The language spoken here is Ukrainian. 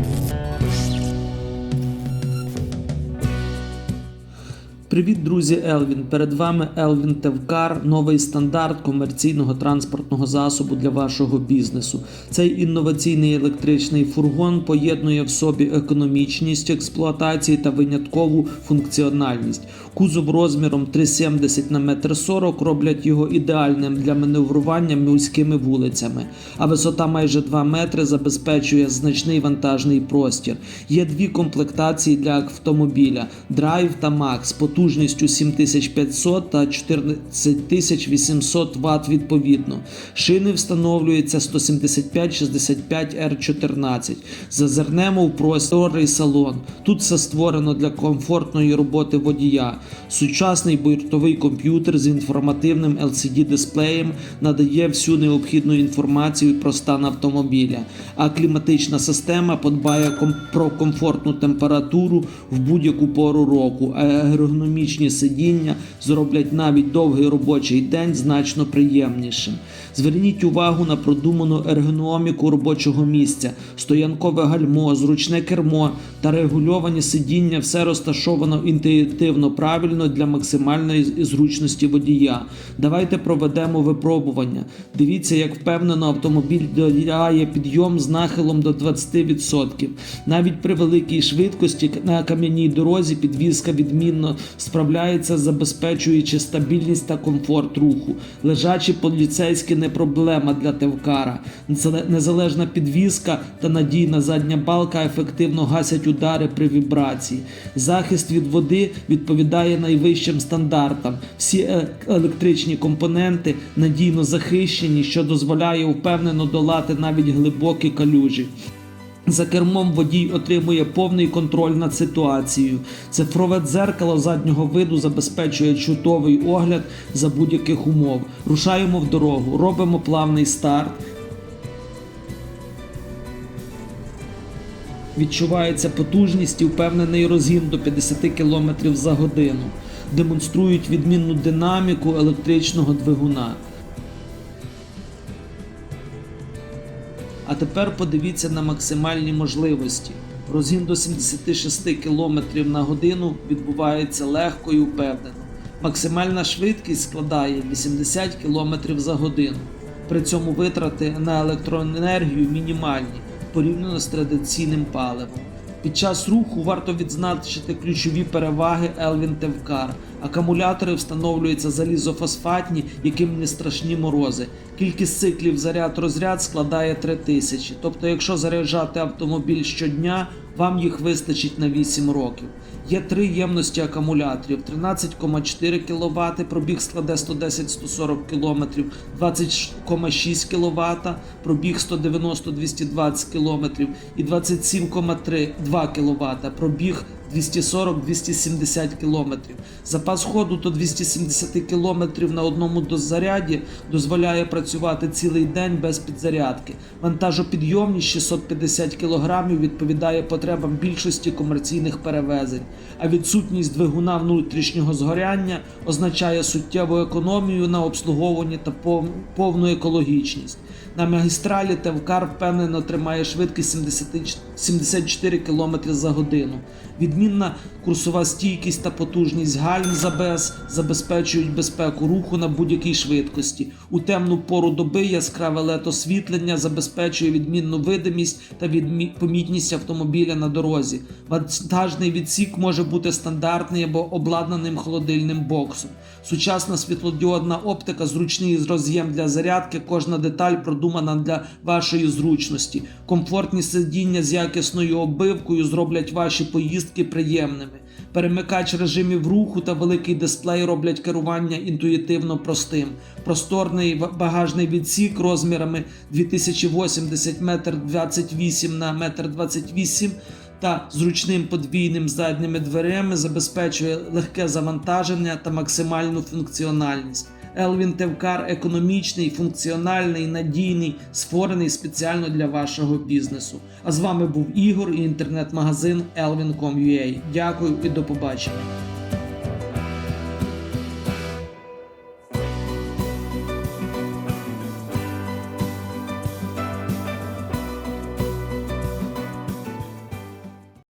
Peace. Привіт, друзі Елвін! Перед вами Елвін Тевкар, новий стандарт комерційного транспортного засобу для вашого бізнесу. Цей інноваційний електричний фургон поєднує в собі економічність експлуатації та виняткову функціональність. Кузов розміром 3,70 на 1,40 м роблять його ідеальним для маневрування міськими вулицями, а висота майже 2 метри забезпечує значний вантажний простір. Є дві комплектації для автомобіля: Drive та Max потужністю 7500 та 14800 Вт відповідно. Шини встановлюються 175-65 R14. Зазирнемо в просторий салон. Тут все створено для комфортної роботи водія. Сучасний бортовий комп'ютер з інформативним LCD-дисплеєм надає всю необхідну інформацію про стан автомобіля, а кліматична система подбає про комфортну температуру в будь-яку пору року, а ергономічні сидіння зроблять навіть довгий робочий день значно приємнішим. Зверніть увагу на продуману ергономіку робочого місця, стоянкове гальмо, зручне кермо та регульовані сидіння все розташовано інтуїтивно правильно для максимальної зручності водія. Давайте проведемо випробування. Дивіться, як впевнено автомобіль доляє підйом з нахилом до 20%. Навіть при великій швидкості на кам'яній дорозі підвізка відмінно справляється, забезпечуючи стабільність та комфорт руху. Лежачі поліцейські не проблема для Тевкара. Незалежна підвізка та надійна задня балка ефективно гасять удари при вібрації. Захист від води відповідає найвищим стандартам. Всі е- електричні компоненти надійно захищені, що дозволяє впевнено долати навіть глибокі калюжі. За кермом водій отримує повний контроль над ситуацією. Цифрове дзеркало заднього виду забезпечує чутовий огляд за будь-яких умов. Рушаємо в дорогу, робимо плавний старт. Відчувається потужність і впевнений розгін до 50 км за годину. Демонструють відмінну динаміку електричного двигуна. А тепер подивіться на максимальні можливості. Розгін до 76 км на годину відбувається легко і впевнено. Максимальна швидкість складає 80 км за годину. При цьому витрати на електроенергію мінімальні порівняно з традиційним паливом. Під час руху варто відзначити ключові переваги Елвін Тевкар. Акумулятори встановлюються залізофосфатні, яким не страшні морози. Кількість циклів заряд-розряд складає 3000. Тобто, якщо заряджати автомобіль щодня, вам їх вистачить на 8 років. Є три ємності акумуляторів: 13,4 кВт, пробіг складе 110-140 км, 20,6 кВт, пробіг 190-220 км і 27,2 кВт, пробіг 240-270 км. Запас ходу до 270 км на одному дозаряді дозволяє працювати цілий день без підзарядки. Вантажопідйомність 650 кг відповідає потребам більшості комерційних перевезень, а відсутність двигуна внутрішнього згоряння означає суттєву економію на обслуговуванні та повну екологічність. На магістралі Тевкар впевнено тримає швидкість 70 74 км за годину. Відмінна курсова стійкість та потужність гальм з АБС забезпечують безпеку руху на будь-якій швидкості. У темну пору доби яскраве лед освітлення забезпечує відмінну видимість та відмі- помітність автомобіля на дорозі. Вантажний відсік може бути стандартний або обладнаним холодильним боксом. Сучасна світлодіодна оптика, зручний роз'єм для зарядки, кожна деталь продумана для вашої зручності. Комфортні сидіння з якісною оббивкою зроблять ваші поїздки приємними. Перемикач режимів руху та великий дисплей роблять керування інтуїтивно простим. Просторний багажний відсік розмірами 2080 метр 28 на метр 28 та зручним подвійним задніми дверями забезпечує легке завантаження та максимальну функціональність. Elvin Тевкар економічний, функціональний, надійний, створений спеціально для вашого бізнесу. А з вами був Ігор і інтернет-магазин elvin.com.ua. Дякую і до побачення.